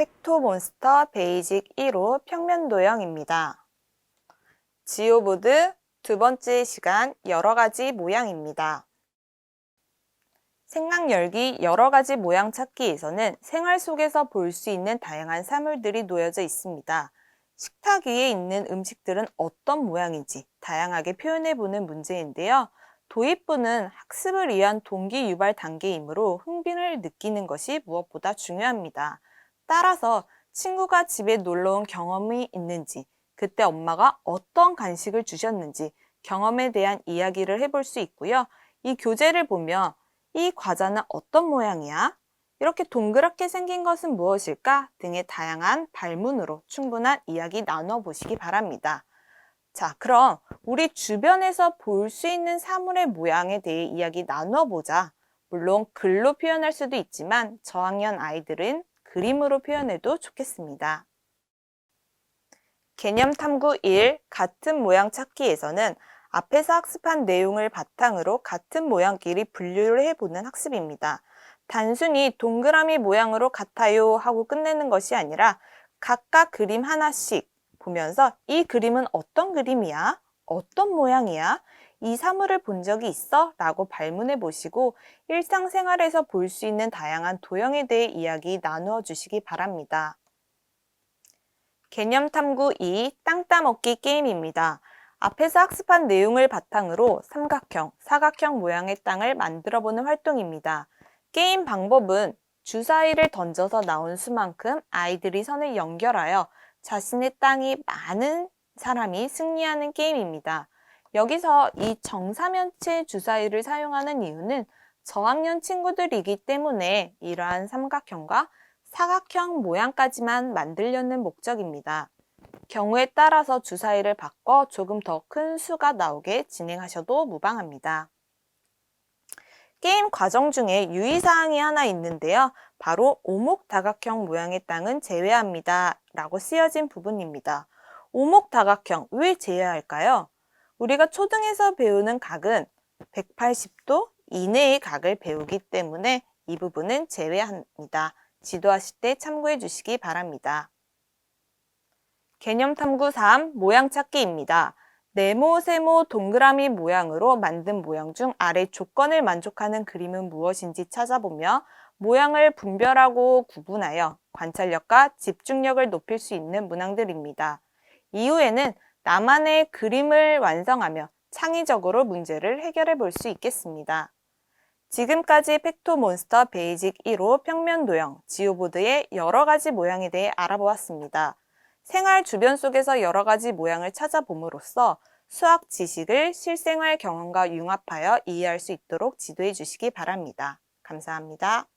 팩토몬스터 베이직 1호 평면 도형입니다. 지오보드 두 번째 시간 여러 가지 모양입니다. 생각 열기 여러 가지 모양 찾기에서는 생활 속에서 볼 수 있는 다양한 사물들이 놓여져 있습니다. 식탁 위에 있는 음식들은 어떤 모양인지 다양하게 표현해 보는 문제인데요. 도입부는 학습을 위한 동기 유발 단계이므로 흥미를 느끼는 것이 무엇보다 중요합니다. 따라서 친구가 집에 놀러 온 경험이 있는지, 그때 엄마가 어떤 간식을 주셨는지 경험에 대한 이야기를 해볼 수 있고요. 이 교재를 보면 이 과자는 어떤 모양이야? 이렇게 동그랗게 생긴 것은 무엇일까? 등의 다양한 발문으로 충분한 이야기 나눠 보시기 바랍니다. 자, 그럼 우리 주변에서 볼 수 있는 사물의 모양에 대해 이야기 나눠 보자. 물론 글로 표현할 수도 있지만 저학년 아이들은 그림으로 표현해도 좋겠습니다. 개념 탐구 1 같은 모양 찾기에서는 앞에서 학습한 내용을 바탕으로 같은 모양끼리 분류를 해보는 학습입니다. 단순히 동그라미 모양으로 같아요 하고 끝내는 것이 아니라 각각 그림 하나씩 보면서 이 그림은 어떤 그림이야? 어떤 모양이야? 이 사물을 본 적이 있어? 라고 발문해 보시고 일상생활에서 볼 수 있는 다양한 도형에 대해 이야기 나누어 주시기 바랍니다. 개념 탐구 2 땅 따먹기 게임입니다. 앞에서 학습한 내용을 바탕으로 삼각형, 사각형 모양의 땅을 만들어 보는 활동입니다. 게임 방법은 주사위를 던져서 나온 수만큼 아이들이 선을 연결하여 자신의 땅이 많은 사람이 승리하는 게임입니다. 여기서 이 정사면체 주사위를 사용하는 이유는 저학년 친구들이기 때문에 이러한 삼각형과 사각형 모양까지만 만들려는 목적입니다. 경우에 따라서 주사위를 바꿔 조금 더 큰 수가 나오게 진행하셔도 무방합니다. 게임 과정 중에 유의사항이 하나 있는데요. 바로 오목다각형 모양의 땅은 제외합니다. 라고 쓰여진 부분입니다. 오목다각형 왜 제외할까요? 우리가 초등에서 배우는 각은 180도 이내의 각을 배우기 때문에 이 부분은 제외합니다. 지도하실 때 참고해 주시기 바랍니다. 개념 탐구 3 모양 찾기입니다. 네모, 세모, 동그라미 모양으로 만든 모양 중 아래 조건을 만족하는 그림은 무엇인지 찾아보며 모양을 분별하고 구분하여 관찰력과 집중력을 높일 수 있는 문항들입니다. 이후에는 나만의 그림을 완성하며 창의적으로 문제를 해결해 볼 수 있겠습니다. 지금까지 팩토몬스터 베이직 1호 평면 도형 지오보드의 여러 가지 모양에 대해 알아보았습니다. 생활 주변 속에서 여러 가지 모양을 찾아봄으로써 수학 지식을 실생활 경험과 융합하여 이해할 수 있도록 지도해 주시기 바랍니다. 감사합니다.